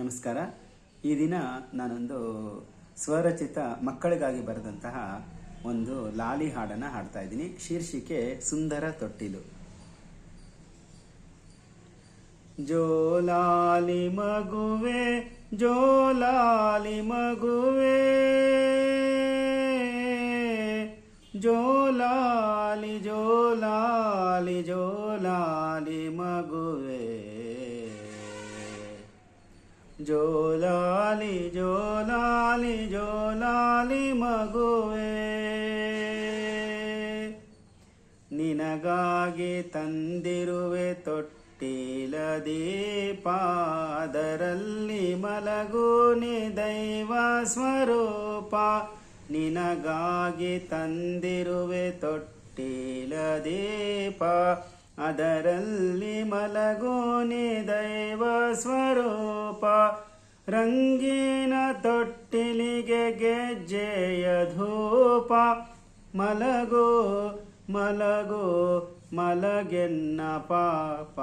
ನಮಸ್ಕಾರ. ಈ ದಿನ ನಾನೊಂದು ಸ್ವರಚಿತ ಮಕ್ಕಳಿಗಾಗಿ ಬರೆದಂತಹ ಒಂದು ಲಾಲಿ ಹಾಡನ್ನು ಹಾಡ್ತಾ ಇದ್ದೀನಿ. ಶೀರ್ಷಿಕೆ ಸುಂದರ ತೊಟ್ಟಿಲು. ಜೋಲಾಲಿ ಮಗುವೆ ಜೋಲಾಲಿ ಮಗುವೆ ಜೋಲಾಲಿ ಜೋಲಾಲಿ ಜೋಲಾಲಿ ಮಗುವೆ. ಜೋಲಾಲಿ ಜೋಲಾಲಿ ಜೋಲಾಲಿ ಮಗುವೆ. ನಿನಗಾಗಿ ತಂದಿರುವೆ ತೊಟ್ಟಿಲ ದೀಪಾದರಲ್ಲಿ ಮಲಗು ಮಲಗೂನಿ ದೈವ ಸ್ವರೂಪ. ನಿನಗಾಗಿ ತಂದಿರುವೆ ತೊಟ್ಟಿಲ ದೀಪ ಅದರಲ್ಲಿ ಮಲಗೋನಿ ದೈವ ಸ್ವರೂಪ. ರಂಗಿನ ತೊಟ್ಟಿಲಿಗೆ ಗೆಜ್ಜೆಯ ಧೂಪ. ಮಲಗೋ ಮಲಗೋ, ಮಲಗೆನ್ನ ಪಾಪ.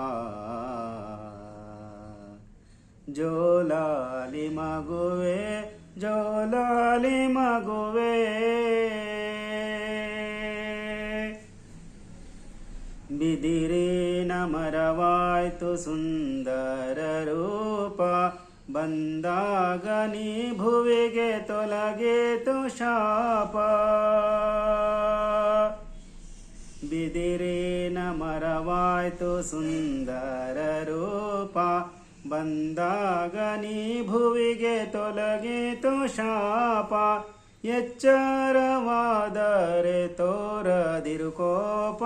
ಜೋಲಾಲಿ ಮಗುವೆ ಜೋಲಾಲಿ ಮಗುವೆ. ಬಿದಿರಿನ ಮರವಾಯ್ತು ಸುಂದರ ರೂಪ. ಬಂದಾಗ ನೀ ಭುವಿಗೆ ತೊಲಗೇತು ಶಾಪ. ಬಿದಿರೆ ಮರವಾಯ್ತು ಸುಂದರ ರೂಪ. ಬಂದಾಗ ನೀ ಭುವಿಗೆ ತೊಲಗಿತು ಶಾಪ. ಎಚ್ಚರವಾದರೆ ತೋರದಿರು ಕೋಪ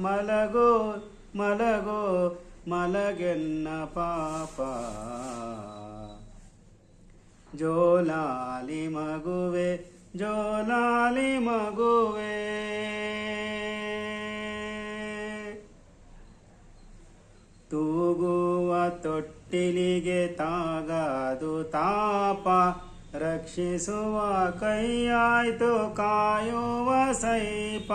ಮಲಗೋ ಮಲಗೋ, ಮಲಗೆನ್ನ ಪಾಪ. ಜೋಲಾಲಿ ಮಗುವೆ ಜೋಲಾಲಿ ಮಗುವೆ. ತೂಗುವ ತೊಟ್ಟಿಲಿಗೆ ತಾಗದು ತಾಪ. ರಕ್ಷಿಸುವ ಕೈಯಾಯ್ತು ಕಾಯುವ ಸೈಪ,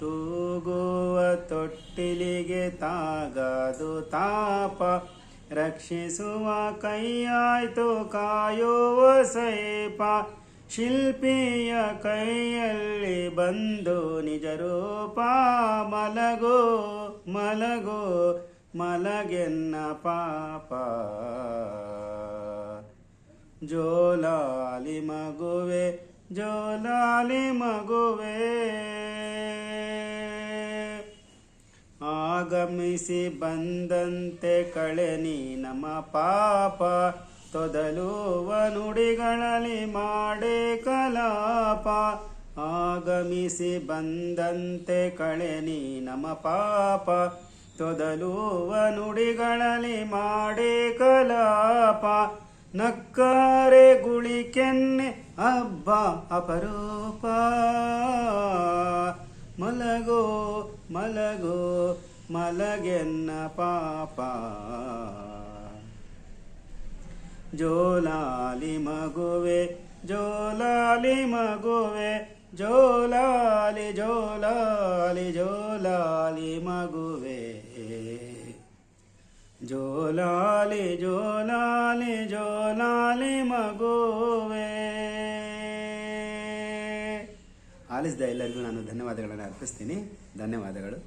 ತೂಗುವ ತೊಟ್ಟಿಲಿಗೆ ತಾಗದು ತಾಪ. ರಕ್ಷಿಸುವ ಕೈಯಾಯ್ತು ಕಾಯುವ ಸೈಪ, ಶಿಲ್ಪಿಯ ಕೈಯಲ್ಲಿ ಬಂದು ನಿಜ ರೂಪ. ಮಲಗೋ ಮಲಗೋ, ಮಲಗೆನ್ನ ಪಾಪ. ಜೋಲಾಲಿ ಮಗುವೆ ಜೋಲಾಲಿ ಮಗುವೆ. ಆಗಮಿಸಿ ಬಂದಂತೆ ಕಳೆನಿ ನಮ್ಮ ಪಾಪ, ತೊದಲುವ ನುಡಿಗಳಲ್ಲಿ ಮಾಡೆ ಕಲಾಪ. ಆಗಮಿಸಿ ಬಂದಂತೆ ಕಳೆ ನೀ ನಮ್ಮ ಪಾಪ, ತೊದಲುವ ನುಡಿಗಳಲ್ಲಿ ಮಾಡೆ ಕಲಾಪ. ನಕ್ಕರೆ ಗುಳಿಕೆನ್ನೆ ಹಬ್ಬ ಅಪರೂಪ. ಮಲಗೋ ಮಲಗೋ, ಮಲಗೆನ್ನ ಪಾಪ. ಜೋಲಾಲಿ ಮಗುವೆ ಜೋಲಾಲಿ ಮಗುವೆ, ಜೋಲಾಲಿ ಜೋಲಾಲಿ ಜೋಲಾಲಿ ಮಗುವೆ. ಜೋಲಾಲಿ ಜೋಲಾಲಿ ಜೋಲಾಲಿ ಮಗುವೆ. ಆಲಿಸಿದ ಎಲ್ಲರಿಗೂ ನಾನು ಧನ್ಯವಾದಗಳನ್ನು ಅರ್ಪಿಸ್ತೀನಿ. ಧನ್ಯವಾದಗಳು.